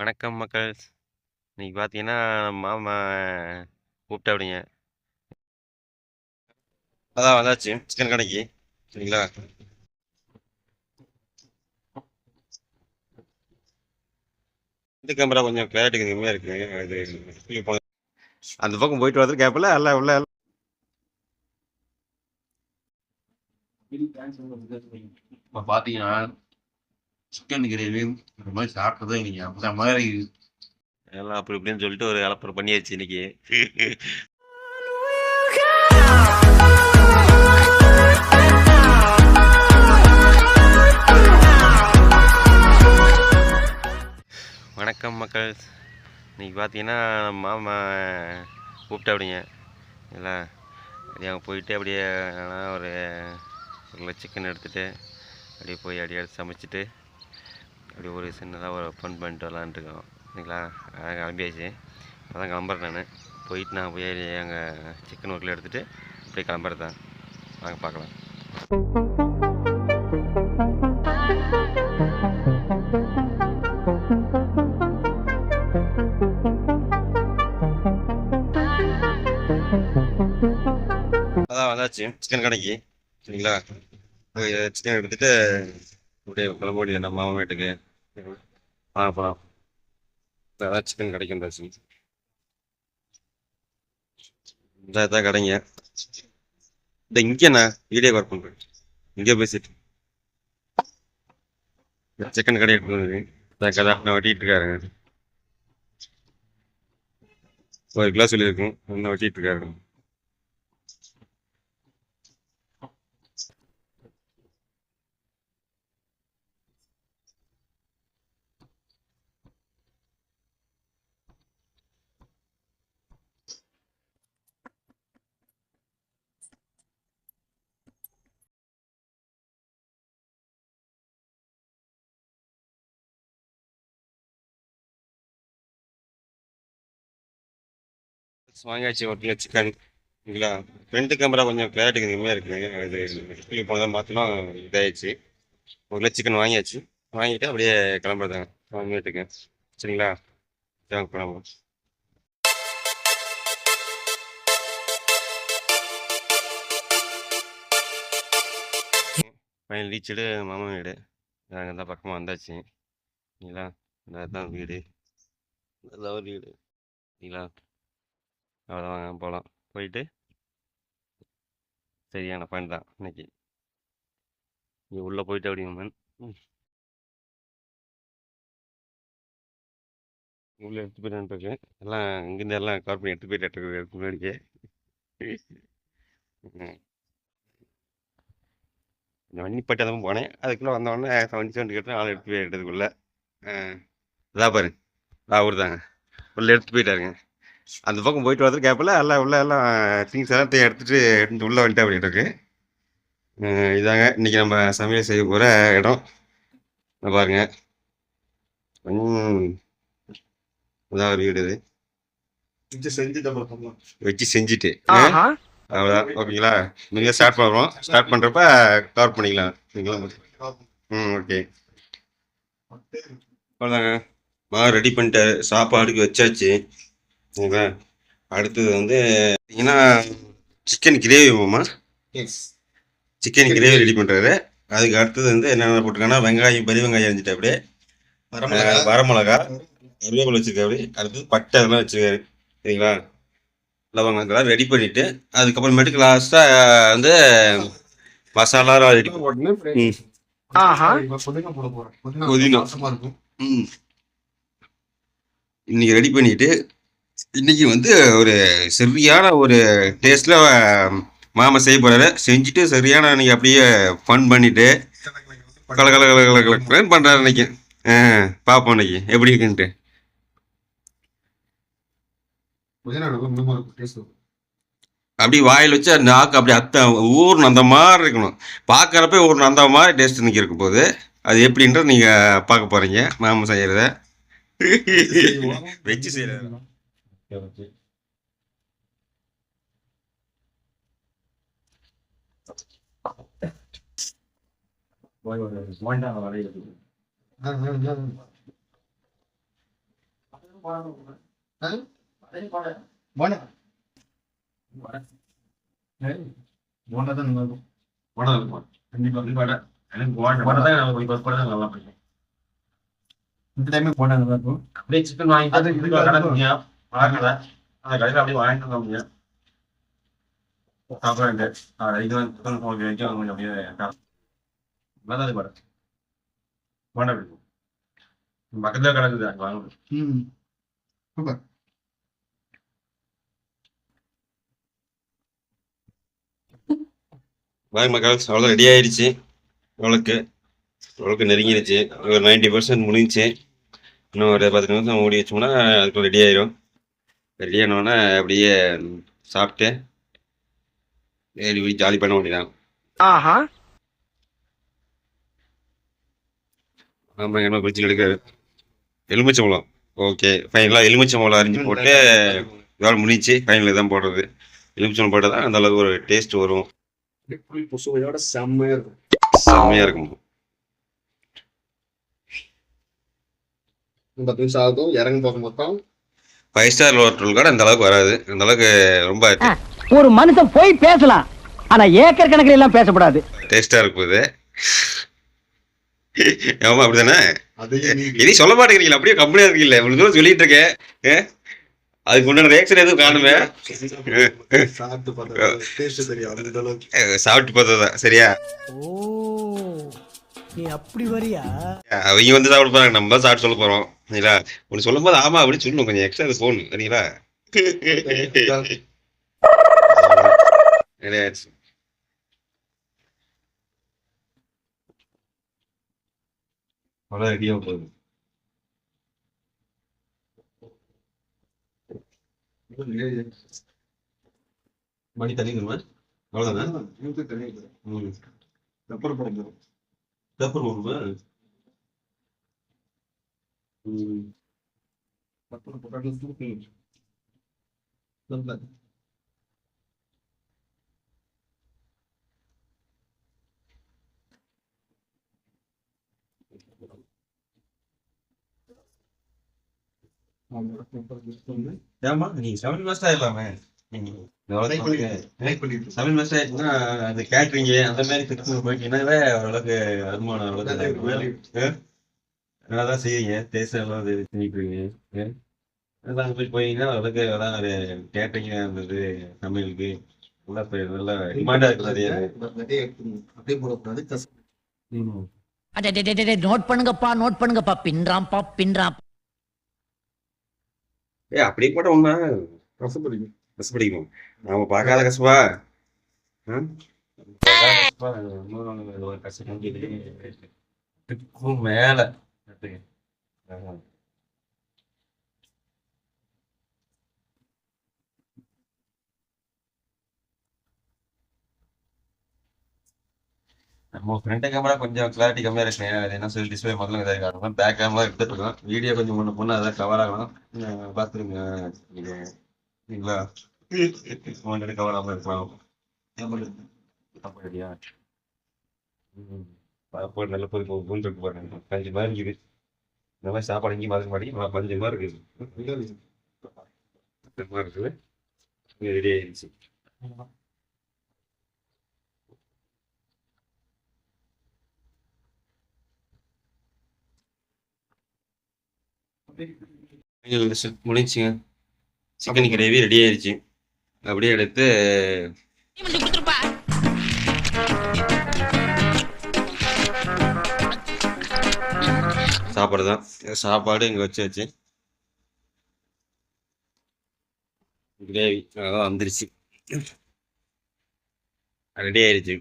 வணக்கம் மக்கள். இன்னைக்கு பார்த்தீங்கன்னா மாமா கூப்பிட்டாப்பிடிங்க அதான் வந்தாச்சு சிக்கன் கடைக்கு. சரிங்களா? இந்த கேமரா கொஞ்சம் கிளாரிட்டி கம்மியாக இருக்கு. அது அந்த பக்கம் போயிட்டு வரது கேப்பில் எல்லாம் உள்ள பார்த்தீங்கன்னா சிக்கன் கிரேவி இந்த மாதிரி சாப்பிட்டதே இன்னைக்கு அந்த மாதிரி எல்லாம் அப்படி இப்படின்னு சொல்லிட்டு ஒரு அலப்பறை பண்ணியாச்சு இன்னைக்கு. வணக்கம் மக்கள். இன்றைக்கி பார்த்தீங்கன்னா மாமா கூப்பிட்டாப்பிடிங்க இல்லை அப்படியே அங்கே போயிட்டு அப்படியே ஒரு ஒரு சிக்கன் எடுத்துகிட்டு அப்படியே போய் அப்படியே எடுத்து சமைச்சிட்டு இப்படி ஒரு சின்னதாக ஒரு ஃபன் பண்ணிட்டு வரலான்ட்டு இருக்கோம். சரிங்களா? அதான் கிளம்பியாச்சு. அதான் கிளம்புறேன் நான். போயிட்டு நான் போய் அங்கே சிக்கன் ஒர்க்கில் எடுத்துகிட்டு அப்படியே கிளம்புறது. தான் வாங்க பார்க்கலாம். அதான் வந்தாச்சு சிக்கன் கடைக்கு. சரிங்களா? சிக்கன் எடுத்துட்டு அப்படியே கிளம்ப முடியும் நம்ம மாமா வீட்டுக்கு. வாங்க போகலாம் அதான் சிக்கன் கிடைக்கும் வந்தாச்சு இந்த இதான் கடைங்க. இந்த இங்கேண்ணா வீடியோ ஒர்க் பண்ணுறேன் இங்கே பேசிட்டு சிக்கன் கடை எடுத்து வந்து இதான் கதை நான் வெட்டிட்டு இருக்காருங்க. ஒரு கிலோ சொல்லியிருக்கோம். இன்னும் வெட்டிட்டு இருக்காருங்க வாங்கியாச்சு ஒரு கிலோ சிக்கன் இல்லைங்களா? ஃப்ரண்ட் கேமரா கொஞ்சம் கிளாரிட்டி கம்மியாக இருக்குது அது டிஸ்பிளே போனதான் மாற்றினோம் இதாகிடுச்சு ஒரு கிலோ சிக்கன் வாங்கியாச்சு. வாங்கிட்டு அப்படியே கிளம்புறதாங்க. வாங்கிட்டு சரிங்களா? வாங்க கிளம்புவோம் ஃபைனல் ரீச்சடு மாமன் வீடு. நாங்கள் தான் பக்கமாக வந்தாச்சு. சரிங்களா அதுதான் வீடு. அதுதான் ஒரு வீடு. நீங்களா அவ்வளோதான் வாங்க போகலாம் போயிட்டு சரியான பாயிண்ட் தான் இன்னைக்கு. நீ உள்ளே போயிட்டு அப்படிங்க மேன் உள்ளே எடுத்து போயிட்டு இருக்கு எல்லாம் இங்கேருந்து எல்லாம் கவர் பண்ணி எடுத்து போயிட்டு இருக்கு முன்னாடியே. ம். வண்டி வண்டிப்பட்டு தான் போனேன். அதுக்குள்ளே வந்தவொடனே செவன்டி சவுண்டு கேட்டு ஆள் எடுத்து போய் எடுத்ததுக்குள்ளே இதாக பாருங்க அவர் தாங்க உள்ளே எடுத்து போயிட்டாருங்க அந்த பக்கம் போயிட்டு வரது கேப்பில் எல்லாம் உள்ள எல்லாம் திங்ஸ் எல்லாத்தையும் எடுத்துட்டு எடுத்து உள்ளே வந்துட்டு அப்படி இருக்கு. அஹ் இதாங்க. இன்னைக்கு நம்ம சமையல் செய்ய போகிற இடம். இங்க பாருங்க. ம். இதான் ஒரு வீடு இது. வச்சு செஞ்சுட்டு. அவ்வளோதான் ஓகேங்களா? நீங்கள் ஸ்டார்ட் பண்ணுறோம் ஸ்டார்ட் பண்ணுறப்ப கவர் பண்ணிக்கலாம். ஓகேங்களா ம் ஓகே. அவ்வளோதாங்க மா ரெடி பண்ணிட்டாரு சாப்பாடுக்கு வச்சாச்சு. சரிங்களா அடுத்தது வந்து பார்த்தீங்கன்னா சிக்கன் கிரேவி மாமா சிக்கன் கிரேவி ரெடி பண்ணுறாரு அதுக்கு அடுத்தது வந்து என்னென்ன போட்டிருக்காங்கன்னா வெங்காயம் பெரிய வெங்காயம் அரிஞ்சிட்டு அப்படியே. வரமிளகா. கருவேப்பிலை வச்சிருக்காரு அடுத்தது பட்டை அதெல்லாம் வச்சிருக்காரு. சரிங்களா? லவங்கம் இதெல்லாம் ரெடி பண்ணிட்டு அதுக்கப்புறமேட்டுக்கு லாஸ்ட்டாக வந்து மசாலா ரெடி ம். புதினா. இன்னைக்கு ரெடி பண்ணிட்டு இன்னைக்கு வந்து ஒரு சரியான ஒரு டேஸ்ட்ல மாமா செய்ய போறாரு. செஞ்சுட்டு சரியான இன்னைக்கு அப்படியே ஃபன் பண்ணிட்டு கல கல கல கல கல பண்றாரு இன்னைக்கு பார்ப்போம் இன்னைக்கு எப்படி இருக்குன்ட்டு. அப்படியே வாயில் வச்சு அந்த நாக்கு அப்படி அத்த ஊர்னு அந்த மாதிரி இருக்கணும். பார்க்குறப்ப ஊர்னு அந்த மாதிரி டேஸ்ட் இன்னைக்கு இருக்க போகுது. அது எப்படின்றது நீங்கள் பார்க்க போறீங்க. மாமா செய்யறத. வெஜ்ஜு செய்யறது இந்த டைமே போனா நல்லா இருக்கும் அப்படியே சிக்கன் வாங்கி அது அது வாங்கல அந்த கடையில் அப்படியே வாங்கிட்டு வந்தோம்ங்க சாப்பிட்றாங்க இது வந்து சிக்கன் உங்களுக்கு வைக்கும் கொஞ்சம் அப்படியே நல்லா பக்கத்துல கிடக்குது அங்கே வாங்க. ம். சூப்பர். பாய் மக்கள் அவ்வளோ ரெடி ஆயிடுச்சு. அவளுக்கு அவளுக்கு நெருங்கிடுச்சு ஒரு நைன்டி பர்சன்ட் முடிஞ்சுச்சு. இன்னும் ஒரு பத்து நிமிஷம் மூடி வச்சோம்னா அதுக்குள்ள ரெடி ஆயிரும். ரெடி ஆனோடனே அப்படியே சாப்பிட்டு ஏறி ஜாலி பண்ண வேண்டியதான் ஆஹா. ஆமாம் என்ன பிரிட்ஜில் எடுக்காரு எலுமிச்சம்பழம் ஓகே ஃபைனலாக எலுமிச்சம்பழம் அரிஞ்சு போட்டு வேலை முடிஞ்சிச்சு. ஃபைனல் தான் போடுறது. எலுமிச்சம்பழம் போட்டால் தான் அந்த அளவுக்கு ஒரு டேஸ்ட் வரும். புல் சுவையோட செம்மையா இருக்கும். செம்மையாக இருக்கும். பத்து நிமிஷம் ஆகும். இறங்க போக மொத்தம். ஃபைவ் ஸ்டார் ஹோட்டல் கூட அந்த அளவுக்கு வராது. அந்த அளவுக்கு ரொம்ப ஒரு மனுஷன் போய் பேசலாம். ஆனா ஏக்கர் கணக்கில் எல்லாம் பேசக்கூடாது டேஸ்டாக இருக்குது ஆமா அப்படிதானே? எதையும் சொல்ல மாட்டேங்கிறீங்களா அப்படியே கம்பெனியாக இருக்கீங்களா. இவ்வளோ தூரம் சொல்லிட்டு இருக்கேன்? அதுக்கு உண்டான ரியாக்ஷன் எதுவும் காணுமே? சாப்பிட்டு பார்த்தா டேஸ்ட் தெரியும் அந்த அளவுக்கு. அஹ் சாப்பிட்டு பார்த்ததான் சரியா? ஓ. நீ அப்படி வரியா? அவங்க வந்து சாப்பிட போறாங்க நம்ம தான் சாப்பிட்டு சொல்ல போறோம் சரிங்களா? ஒன்று சொல்லும் போது ஆமா அப்படின்னு சொல்லணும். கொஞ்சம் எக்ஸ்ட்ரா போகணும் சரிங்களா? ரெடியாக போகுது. மணி தள்ளிக்கணுமா அவ்வளோதானே ம். பெப்பர் போடுங்க பேப்பர் போடுமா ம் பெப்பர் போட்டாலும் சூப்பு நல்லா ஏமா நீங்க செவன் மாஸ்டர் ஆயிடலாமே ட்ரை பண்ணிட்டு ட்ரை பண்ணிட்டு செவன் மாஸ்டர் ஆயிடுச்சுன்னா அந்த அந்த மாதிரி ஃபிக்ஸ் போயிட்டீங்கன்னாவே ஓரளவுக்கு வருமானம் டேஸ்ட் எல்லாம் இது செஞ்சுட்டு இருக்கீங்க அதான் போய் போயிங்கன்னா ஓரளவுக்கு அதான் ஒரு கேட்ரிங் இருந்தது சமையலுக்கு. நல்லா நல்லா டிமாண்டாக நோட் பண்ணுங்கப்பா நோட் பண்ணுங்கப்பா. பின்றாம்பா பின்றாம். ஏ அப்படியே கூட ஒன்றா கசப்படிங்க கஷ்டப்படிக்கணும். நாம பார்க்காத கஷ்டம் இதுக்கும் மேல. நம்ம ஃப்ரண்ட் கேமரா கொஞ்சம் கிளாரிட்டி கம்மியா இருக்கு அது என்ன சொல்லி டிஸ்பிளே முதல்ல இதாக இருக்கும் பேக் கேமரா எடுத்துட்டு இருக்கோம். வீடியோ கொஞ்சம் முன்ன பொண்ணு அதான் கவர் ஆகலாம் அஹ் பார்த்துருங்க. சரிங்களா ஒன்று கவர் இருக்கலாம் அப்படியா ம் நல்ல பொது பொண்ணு இருக்கு பாருங்க பஞ்சு மாதிரி இருக்குது இந்த மாதிரி சாப்பாடு எங்கேயும் மாதிரி மாட்டி பஞ்சு மாதிரி இருக்குது மாதிரி இருக்குது ரெடி ஆயிடுச்சு முடிஞ்சுங்க சிக்கன் கிரேவி ரெடி ஆயிடுச்சு. அப்படியே எடுத்து சாப்பாடு தான் சாப்பாடு இங்கே வச்சு வச்சு. கிரேவி. அதான் வந்துருச்சு. ரெடி ஆயிடுச்சு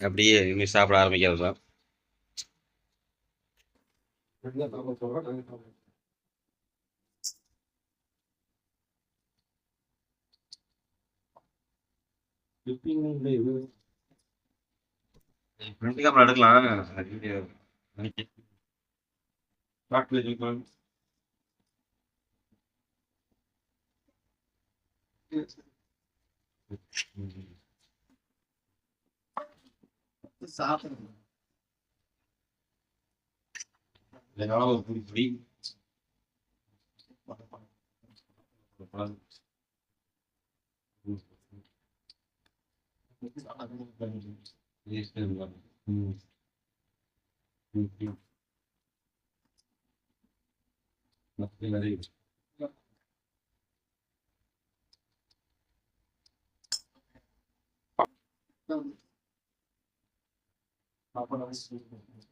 அப்படியே இனிமேல் சாப்பிட ஆரம்பிக்கிறது தான் ஃப்ரண்ட் கேமரா எடுக்கலாம். வீடியோ ஸ்டார்ட் வச்சுக்கலாம் சாப்பிடணும் இதனால ஒரு புடி Não, não, não.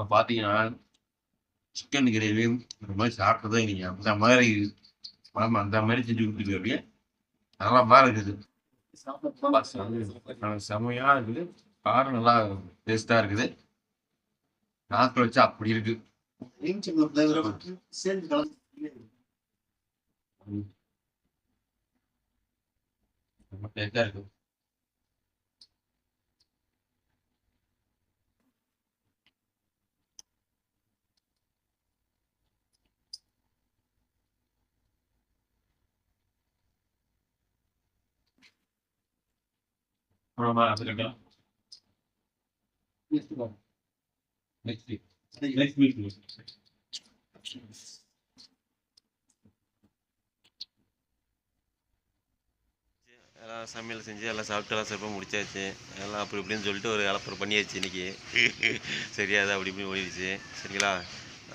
இப்போ பார்த்தீங்கன்னா சிக்கன் கிரேவி இந்த மாதிரி சாப்பிட்டதே இல்லைங்க. அந்த மாதிரி ஆமா அந்த மாதிரி செஞ்சு கொடுத்துருக்காரு நல்லா தான் இருக்குது. நல்லா இருக்குது. காரம் நல்லா டேஸ்ட்டாக இருக்குது. நாக்கில் வச்சா அப்படி இருக்கு. சேர்ந்து கலந்து ரொம்ப டேஸ்டா இருக்கு அப்புறமா அதுக்கப்புறம் நெக்ஸ்ட் வீக் நெக்ஸ்ட் வீக் எல்லாம் சமையல் செஞ்சு எல்லாம் சாப்பிட்டு எல்லாம் சிறப்பாக முடிச்சாச்சு. எல்லாம் அப்படி இப்படின்னு சொல்லிட்டு ஒரு அலப்பறை பண்ணியாச்சு இன்னைக்கு. சரியா அது அப்படி இப்படின்னு ஓடிடுச்சு. சரிங்களா?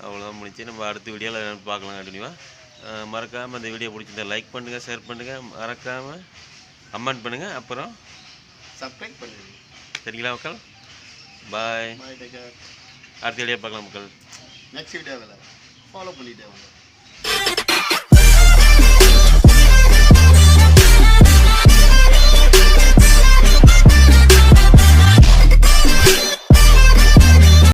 அவ்வளோதான் முடிச்சு நம்ம அடுத்த வீடியோவில் பார்க்கலாம் கண்டினியூவாக மறக்காமல் இந்த வீடியோ பிடிச்சிருந்தா லைக் பண்ணுங்கள் ஷேர் பண்ணுங்கள் மறக்காமல் கமெண்ட் பண்ணுங்கள் அப்புறம் சப்ஸ்கிரைப் பண்ணுங்க சரிங்களா மக்கள்? பாய் பாய் டேக் அடுத்த வீடியோ பார்க்கலாம் மக்கள். நெக்ஸ்ட் வீடியோவில் ஃபாலோ பண்ணிட்டே வாங்க.